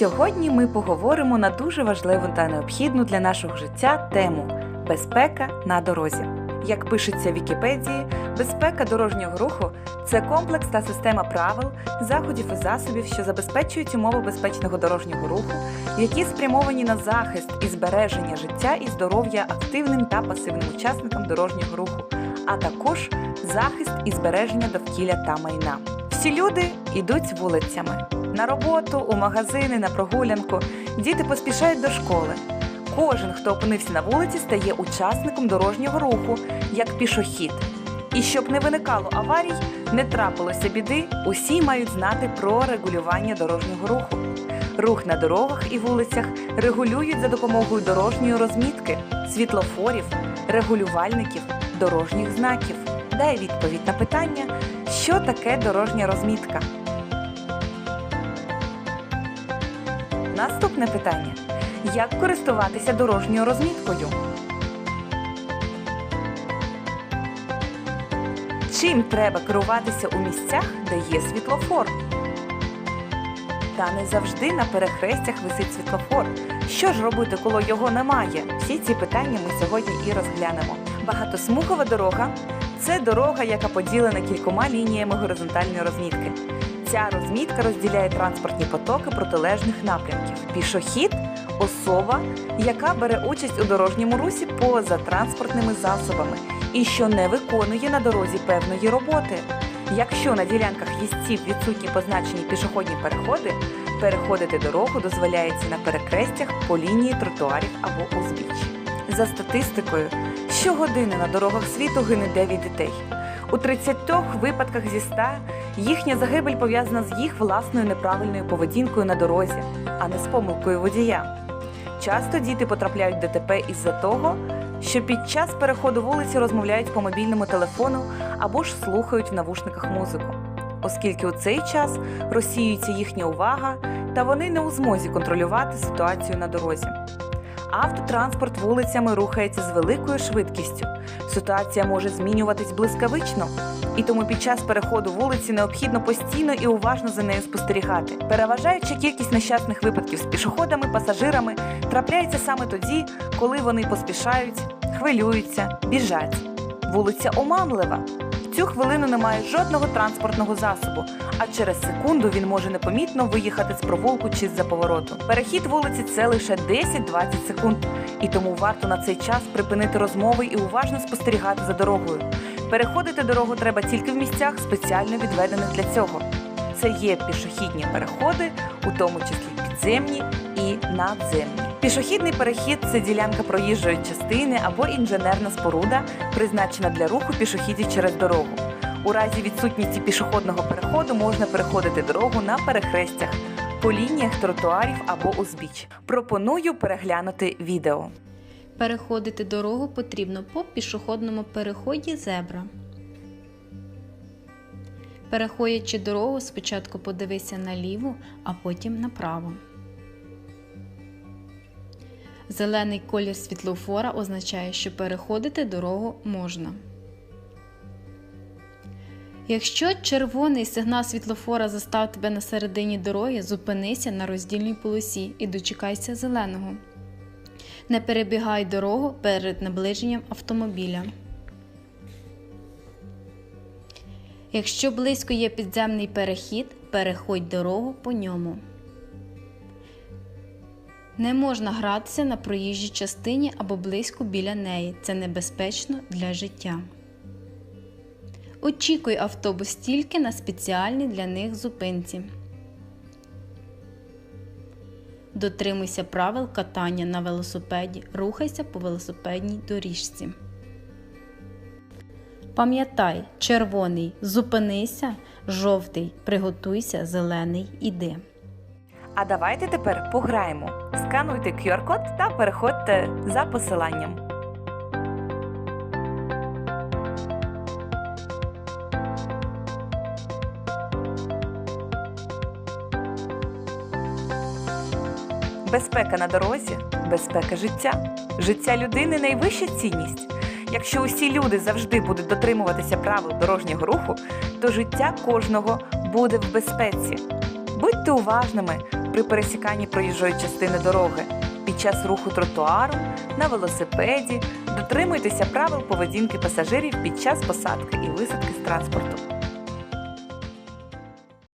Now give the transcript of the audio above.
Сьогодні ми поговоримо на дуже важливу та необхідну для нашого життя тему безпека на дорозі. Як пишеться в Вікіпедії, безпека дорожнього руху це комплекс та система правил, заходів і засобів, що забезпечують умови безпечного дорожнього руху, які спрямовані на захист і збереження життя і здоров'я активним та пасивним учасникам дорожнього руху, а також захист і збереження довкілля та майна. Всі люди йдуть вулицями на роботу, у магазини, на прогулянку. Діти поспішають до школи. Кожен, хто опинився на вулиці, стає учасником дорожнього руху, як пішохід. І щоб не виникало аварій, не трапилося біди, усі мають знати про регулювання дорожнього руху. Рух на дорогах і вулицях регулюють за допомогою дорожньої розмітки, світлофорів, регулювальників, дорожніх знаків. Дай відповідь на питання, що таке дорожня розмітка. Наступне питання: як користуватися дорожньою розміткою? Чим треба керуватися у місцях, де є світлофор? Та не завжди на перехрестях висить світлофор. Що ж робити, коли його немає? Всі ці питання ми сьогодні і розглянемо. Багатосмугова дорога це дорога, яка поділена кількома лініями горизонтальної розмітки. Ця розмітка розділяє транспортні потоки протилежних напрямків. Пішохід особа, яка бере участь у дорожньому русі поза транспортними засобами і що не виконує на дорозі певної роботи. Якщо на ділянках їздців відсутні позначені пішохідні переходи, переходити дорогу дозволяється на перекрестях по лінії тротуарів або узбіччі. За статистикою, щогодини на дорогах світу гине 9 дітей. У 30 випадках зі 100 їхня загибель пов'язана з їх власною неправильною поведінкою на дорозі, а не з помилкою водія. Часто діти потрапляють в ДТП із-за того, що під час переходу вулиці розмовляють по мобільному телефону або ж слухають в навушниках музику, оскільки у цей час розсіюється їхня увага та вони не у змозі контролювати ситуацію на дорозі. Автотранспорт вулицями рухається з великою швидкістю. Ситуація може змінюватись блискавично, і тому під час переходу вулиці необхідно постійно і уважно за нею спостерігати. Переважаюча кількість нещасних випадків з пішоходами, пасажирами трапляється саме тоді, коли вони поспішають, хвилюються, біжать. Вулиця оманлива. В цю хвилину немає жодного транспортного засобу, а через секунду він може непомітно виїхати з провулку чи з-за повороту. Перехід вулиці це лише 10-20 секунд, і тому варто на цей час припинити розмови і уважно спостерігати за дорогою. Переходити дорогу треба тільки в місцях, спеціально відведених для цього. Це є пішохідні переходи, у тому числі підземні і надземні. Пішохідний перехід це ділянка проїжджої частини або інженерна споруда, призначена для руху пішохідів через дорогу. У разі відсутності пішохідного переходу можна переходити дорогу на перехрестях, по лініях тротуарів або узбіч. Пропоную переглянути відео. Переходити дорогу потрібно по пішохідному переході зебра. Переходячи дорогу, спочатку подивися наліво, а потім направо. Зелений колір світлофора означає, що переходити дорогу можна. Якщо червоний сигнал світлофора застав тебе на середині дороги, зупинися на роздільній полосі і дочекайся зеленого. Не перебігай дорогу перед наближенням автомобіля. Якщо близько є підземний перехід, переходь дорогу по ньому. Не можна гратися на проїжджій частині або близько біля неї. Це небезпечно для життя. Очікуй автобус тільки на спеціальній для них зупинці. Дотримуйся правил катання на велосипеді. Рухайся по велосипедній доріжці. Пам'ятай, червоний зупинися, жовтий приготуйся, зелений іди. А давайте тепер пограємо. Скануйте QR-код та переходьте за посиланням. Безпека на дорозі безпека життя. Життя людини найвища цінність. Якщо усі люди завжди будуть дотримуватися правил дорожнього руху, то життя кожного буде в безпеці. Будьте уважними, при пересіканні проїжджої частини дороги, під час руху тротуару, на велосипеді. Дотримуйтеся правил поведінки пасажирів під час посадки і висадки з транспорту.